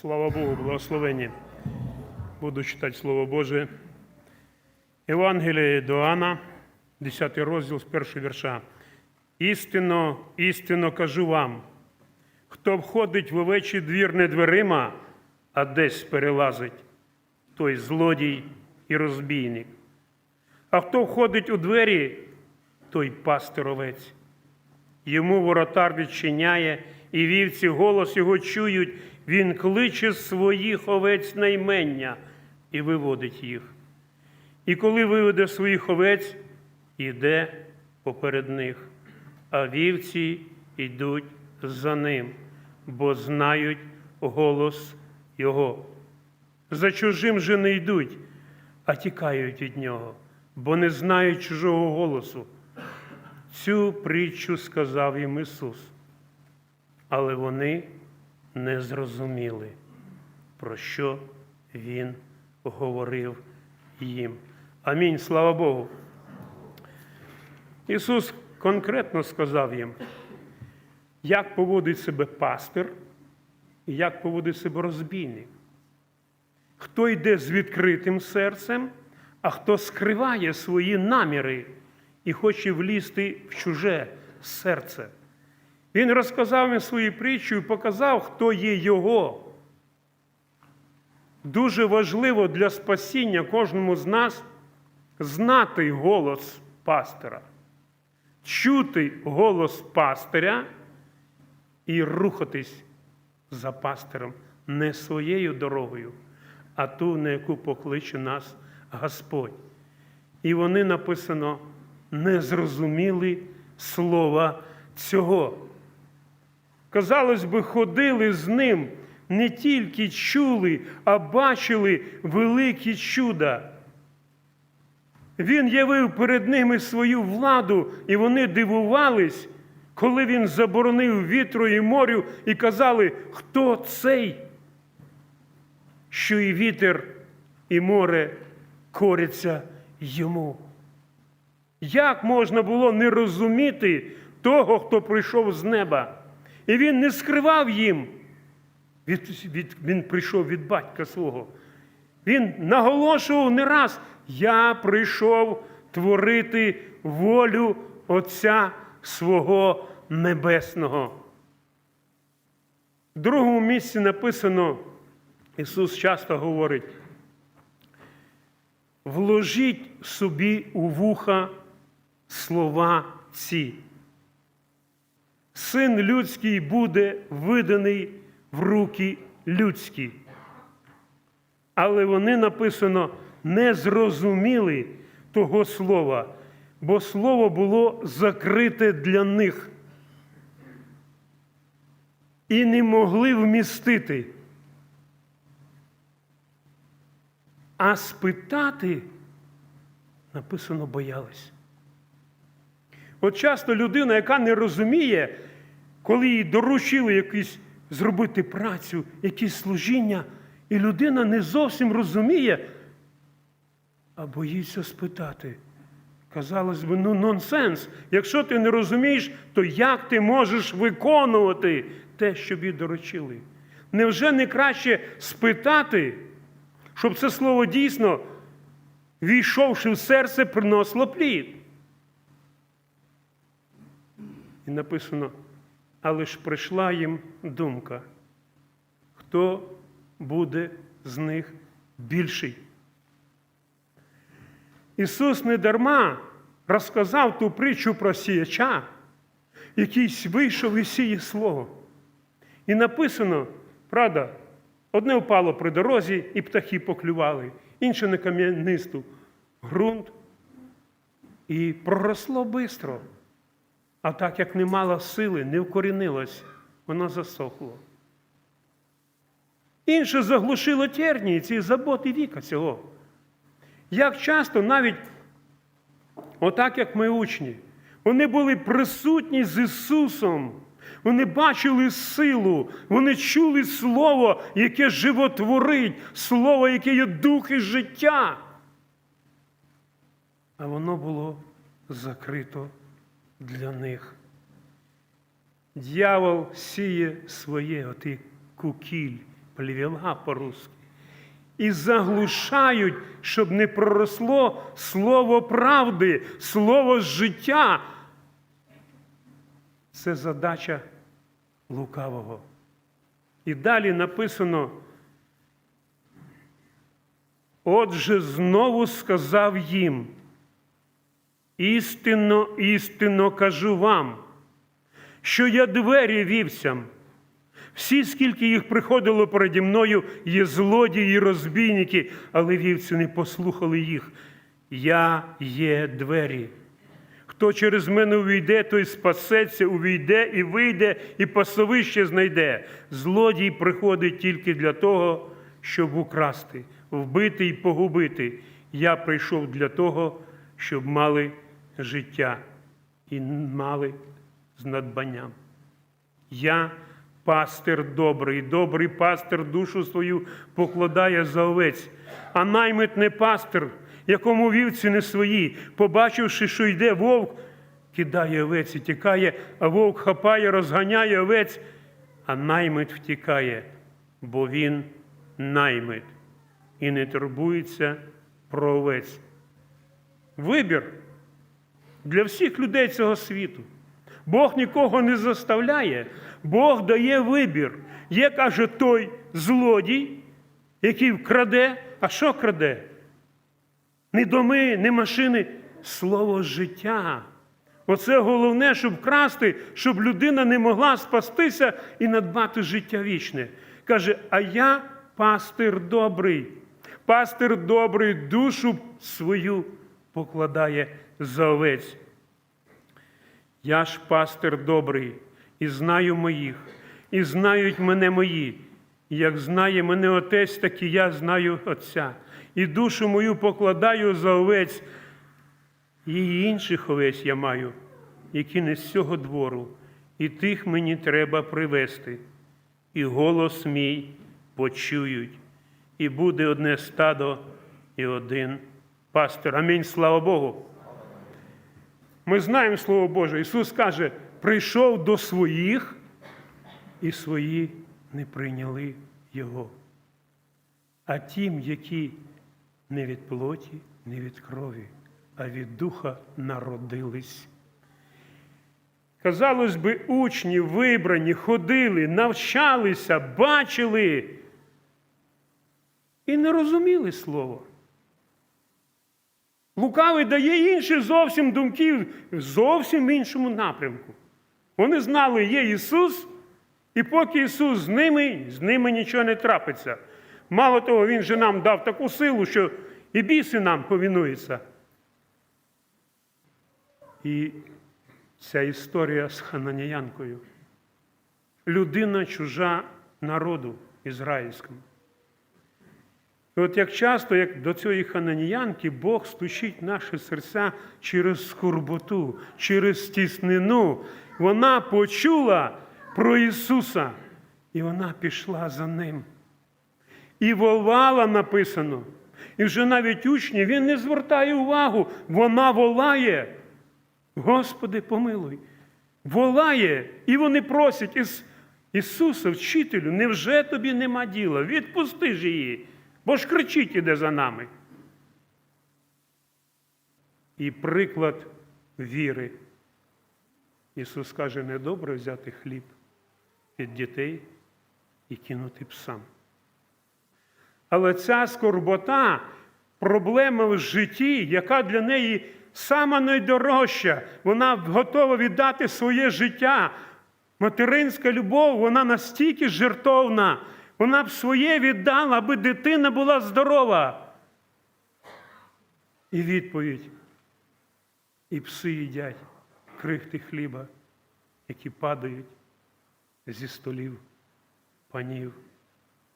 Слава Богу, благословені. Буду читати Слово Боже. Євангеліє до Іоанна, 10 розділ з першого вірша. Істинно, істинно кажу вам, хто входить в овечий двір не дверима, а десь перелазить, той злодій і розбійник. А хто входить у двері, той пастир овець. Йому воротар відчиняє, і вівці голос його чують, він кличе своїх овець наймення і виводить їх. І коли виведе своїх овець, іде поперед них, а вівці йдуть за ним, бо знають голос Його. За чужим же не йдуть, а тікають від нього, бо не знають чужого голосу. Цю притчу сказав їм Ісус, але вони не зрозуміли, про що Він говорив їм. Амінь. Слава Богу. Ісус конкретно сказав їм, як поводить себе пастир і як поводить себе розбійник. Хто йде з відкритим серцем, а хто скриває свої наміри і хоче влізти в чуже серце. Він розказав їм свою притчу і показав, хто є його. Дуже важливо для спасіння кожному з нас знати голос пастира, чути голос пастиря і рухатись за пастиром не своєю дорогою, а ту, на яку покличе нас Господь. І вони написано не зрозуміли слова цього. Казалось би, ходили з ним, не тільки чули, а бачили великі чуда. Він явив перед ними свою владу, і вони дивувались, коли він заборонив вітру і морю, і казали, хто цей, що і вітер, і море коряться йому. Як можна було не розуміти того, хто прийшов з неба? І він не скривав їм. Від, від, він прийшов від батька свого. Він наголошував не раз: Я прийшов творити волю Отця свого Небесного. В другому місці написано, Ісус часто говорить, вложіть собі у вуха слова ці. Син людський буде виданий в руки людські. Але вони написано не зрозуміли того слова, бо слово було закрите для них і не могли вмістити. А спитати написано боялись. От часто людина, яка не розуміє, коли їй доручили якісь зробити працю, якісь служіння, і людина не зовсім розуміє, а боїться спитати. Казалось би, ну нонсенс. Якщо ти не розумієш, то як ти можеш виконувати те, що тобі доручили? Невже не краще спитати, щоб це слово дійсно, війшовши в серце, приносило плід? І написано, але ж прийшла їм думка, хто буде з них більший. Ісус не дарма розказав ту притчу про сіяча, який вийшов і сіє слово. І написано, правда, одне впало при дорозі, і птахи поклювали, інше на кам'янисту ґрунт. І проросло швидко. А так як не мала сили, не вкорінилась, вона засохла. Інше заглушило тернії ці заботи віка цього. Як часто навіть, отак як ми учні, вони були присутні з Ісусом, вони бачили силу, вони чули Слово, яке животворить, Слово, яке є дух і життя. А воно було закрито для них. Дьявол сіє своє, отий кукіль плевела по-русски. І заглушають, щоб не проросло слово правди, слово життя. Це задача лукавого. І далі написано. Отже, знову сказав їм, істинно, істинно кажу вам, що я двері вівцям. Всі, скільки їх приходило переді мною, є злодії і розбійники, але вівці не послухали їх. Я є двері. Хто через мене увійде, той спасеться, увійде і вийде, і пасовище знайде. Злодій приходить тільки для того, щоб украсти, вбити і погубити. Я прийшов для того, щоб мали життя і мали з надбанням. Я пастир добрий, добрий пастир душу свою покладає за овець, а наймит не пастир, якому вівці не свої, побачивши, що йде вовк, кидає овець і тікає, а вовк хапає, розганяє овець, а наймит втікає, бо він наймит і не турбується про овець. Вибір для всіх людей цього світу. Бог нікого не заставляє, Бог дає вибір. Є, каже, той злодій, який вкраде, а що краде? Не доми, не машини, слово життя. Оце головне, щоб красти, щоб людина не могла спастися і надбати життя вічне. Каже, а я пастир добрий. Пастир добрий душу свою покладає за овець. Я ж пастир добрий, і знаю моїх, і знають мене мої. І як знає мене Отець, так і я знаю Отця. І душу мою покладаю за овець, і інших овець я маю, які не з цього двору, і тих мені треба привести. І голос мій почують, і буде одне стадо і один пастир. Амінь, слава Богу. Ми знаємо Слово Боже. Ісус каже, прийшов до своїх, і свої не прийняли Його. А тим, які не від плоті, не від крові, а від духа народились. Казалось би, учні вибрані, ходили, навчалися, бачили і не розуміли Слово. Лукавий дає інші зовсім думки в зовсім іншому напрямку. Вони знали, є Ісус, і поки Ісус з ними, з ними нічого не трапиться. Мало того, Він же нам дав таку силу, що і біси нам повінуються. І ця історія з хананіянкою. Людина чужа народу ізраїльському. І от як часто, як до цієї хананіянки, Бог стучить наші серця через скорботу, через тіснину. Вона почула про Ісуса, і вона пішла за Ним. І волала написано. І вже навіть учні, він не звертає увагу, вона волає. Господи, помилуй, волає, і вони просять Іс... Ісуса, вчителю, невже тобі нема діла? Відпусти ж її, бо ж кричить іде за нами. І приклад віри. Ісус каже, недобре взяти хліб від дітей і кинути псам. Але ця скорбота, проблема в житті, яка для неї сама найдорожча, вона готова віддати своє життя. Материнська любов, вона настільки жертовна, вона б своє віддала, аби дитина була здорова. І відповідь. І пси їдять крихти хліба, які падають зі столів панів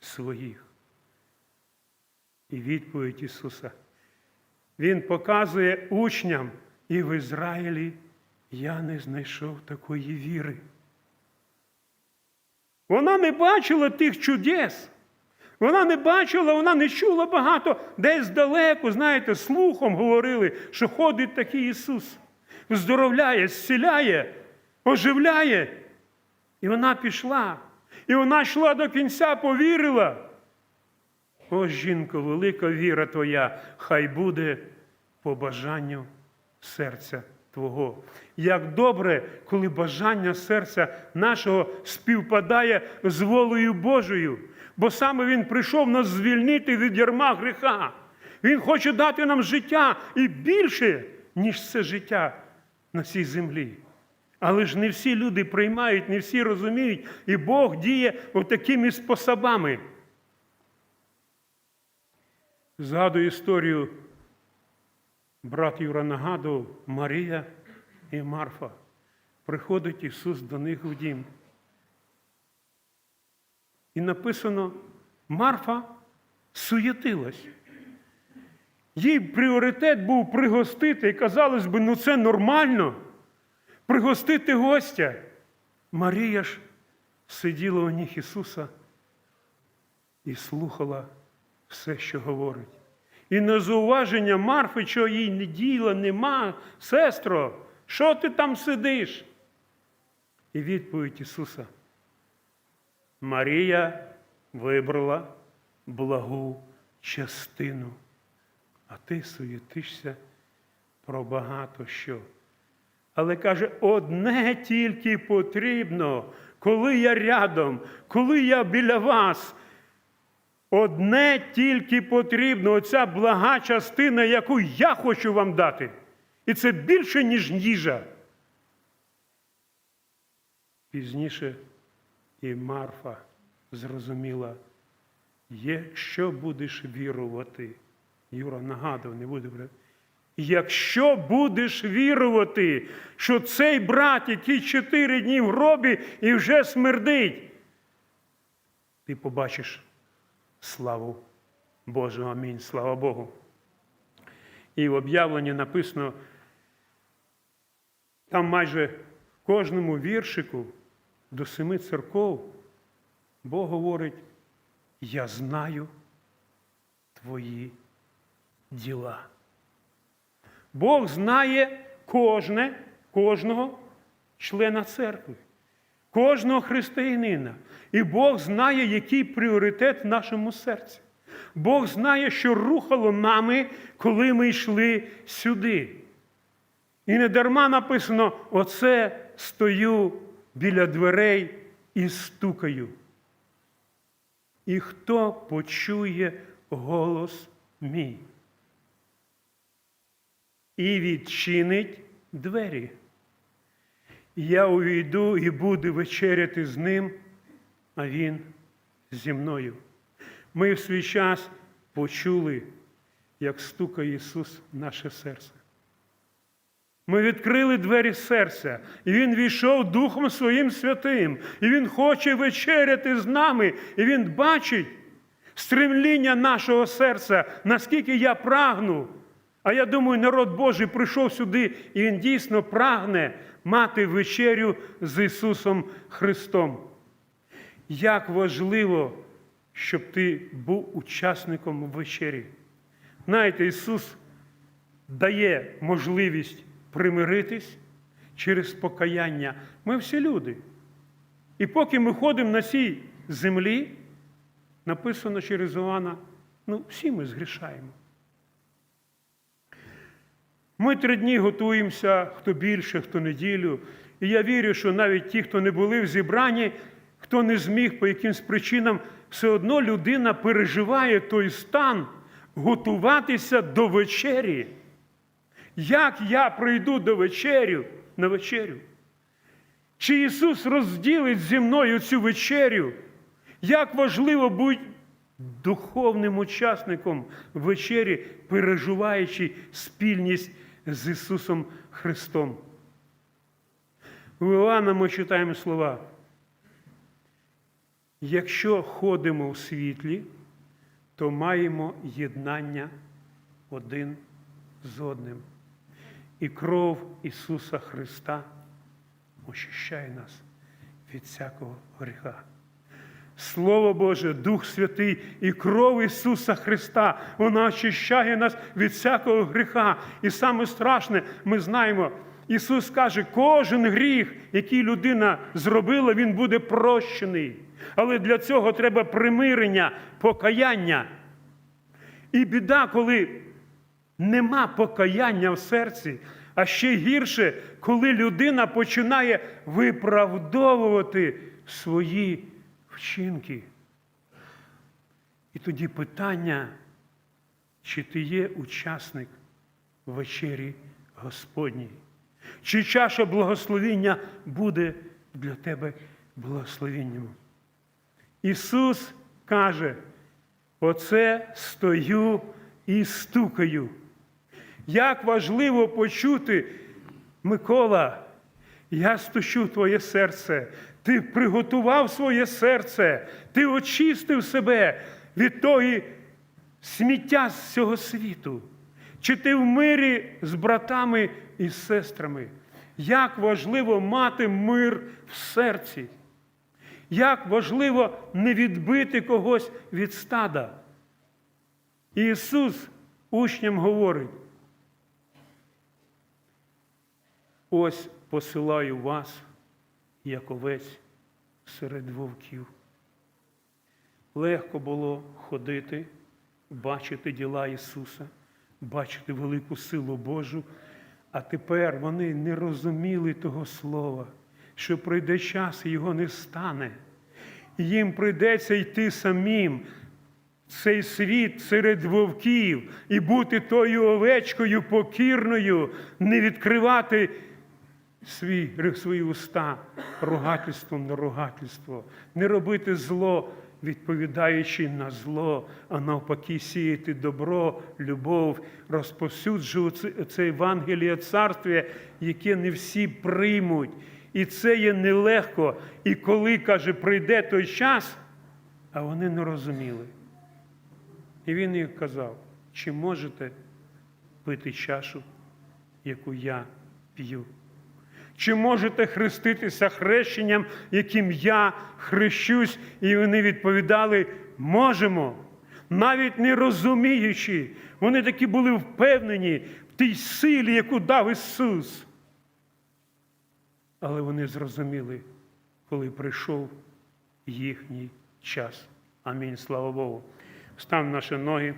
своїх. І відповідь Ісуса. Він показує учням, і в Ізраїлі я не знайшов такої віри. Вона не бачила тих чудес. Вона не бачила, вона не чула багато, десь далеко, знаєте, слухом говорили, що ходить такий Ісус, здоровляє, зціляє, оживляє. І вона пішла. І вона йшла до кінця, повірила. О, жінко, велика віра твоя, хай буде по бажанню серця Твого. Як добре, коли бажання серця нашого співпадає з волею Божою, бо саме Він прийшов нас звільнити від ярма гріха. Він хоче дати нам життя і більше, ніж це життя на цій землі. Але ж не всі люди приймають, не всі розуміють, і Бог діє такими способами. Згадую історію брат Юра нагадував, Марія і Марфа. Приходить Ісус до них в дім. І написано, Марфа суєтилась. Їй пріоритет був пригостити, і казалось би, ну це нормально. Пригостити гостя. Марія ж сиділа у ніг Ісуса і слухала все, що говорить. І на зауваження Марфи, що їй не діла, нема, сестро, що ти там сидиш? І відповідь Ісуса. Марія вибрала благу частину, а ти суєтишся про багато що. Але каже, одне тільки потрібно, коли я рядом, коли я біля вас. Одне тільки потрібно, оця блага частина, яку я хочу вам дати. І це більше, ніж їжа. Пізніше і Марфа зрозуміла, якщо будеш вірувати, Юра нагадав, не буде брати. Якщо будеш вірувати, що цей брат, який чотири дні в гробі і вже смердить, ти побачиш славу Божу. Амінь. Слава Богу. І в об'явленні написано, там майже в кожному віршику до семи церков Бог говорить, я знаю твої діла. Бог знає кожне, кожного члена церкви, кожного християнина. І Бог знає, який пріоритет в нашому серці. Бог знає, що рухало нами, коли ми йшли сюди. І не дарма написано: оце стою біля дверей і стукаю. І хто почує голос мій? і відчинить двері. Я увійду і буду вечеряти з ним, а він зі мною. Ми в свій час почули, як стукає Ісус в наше серце. Ми відкрили двері серця, і Він війшов Духом Своїм Святим, і Він хоче вечеряти з нами, і Він бачить стремління нашого серця, наскільки я прагну. А я думаю, народ Божий прийшов сюди, і він дійсно прагне мати вечерю з Ісусом Христом. Як важливо, щоб ти був учасником вечері. Знаєте, Ісус дає можливість примиритись через покаяння. Ми всі люди. І поки ми ходимо на цій землі, написано через Іоанна, ну, всі ми згрішаємо. Ми три дні готуємося, хто більше, хто неділю. І я вірю, що навіть ті, хто не були в зібранні, хто не зміг по якимсь причинам, все одно людина переживає той стан готуватися до вечері. Як я прийду до вечерю на вечерю? Чи Ісус розділить зі мною цю вечерю? Як важливо бути духовним учасником вечері, переживаючи спільність з Ісусом Христом. У Іоанна ми читаємо слова. Якщо ходимо у світлі, то маємо єднання один з одним. І кров Ісуса Христа очищає нас від всякого гріха. Слово Боже, Дух Святий і кров Ісуса Христа, вона очищає нас від всякого гріха. І саме страшне, ми знаємо, Ісус каже, кожен гріх, який людина зробила, Він буде прощений. Але для цього треба примирення, покаяння. І біда, коли нема покаяння в серці, а ще гірше, коли людина починає виправдовувати свої вчинки. І тоді питання, чи ти є учасник вечері Господній, чи чаша благословіння буде для тебе благословенням. Ісус каже, оце стою і стукаю. Як важливо почути, Микола, я стучу твоє серце. Ти приготував своє серце, ти очистив себе від тої сміття з цього світу. Чи ти в мирі з братами і сестрами? Як важливо мати мир в серці. Як важливо не відбити когось від стада. Ісус учням говорить: ось посилаю вас, як овець серед вовків. Легко було ходити, бачити діла Ісуса, бачити велику силу Божу, а тепер вони не розуміли того слова, що прийде час і його не стане. Їм прийдеться йти самим цей світ серед вовків і бути тою овечкою покірною, не відкривати свій, свої уста ругательством на ругательство, не робити зло, відповідаючи на зло, а навпаки, сіяти добро, любов, розповсюджувати це Євангеліє царстві, яке не всі приймуть. І це є нелегко. І коли, каже, прийде той час, а вони не розуміли. І він їх казав, чи можете пити чашу, яку я п'ю? Чи можете хреститися хрещенням, яким я хрещусь? І вони відповідали, можемо, навіть не розуміючи, вони такі були впевнені в тій силі, яку дав Ісус. Але вони зрозуміли, коли прийшов їхній час. Амінь. Слава Богу. Став наші ноги.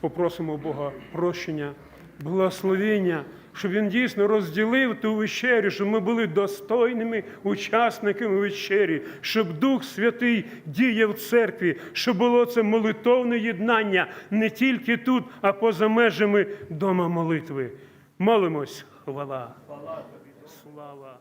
Попросимо Бога прощення, благословення, щоб Він дійсно розділив ту вечерю, щоб ми були достойними учасниками вечері, щоб Дух Святий діяв в церкві, щоб було це молитовне єднання не тільки тут, а поза межами дома молитви. Молимось, хвала. Слава тобі, слава.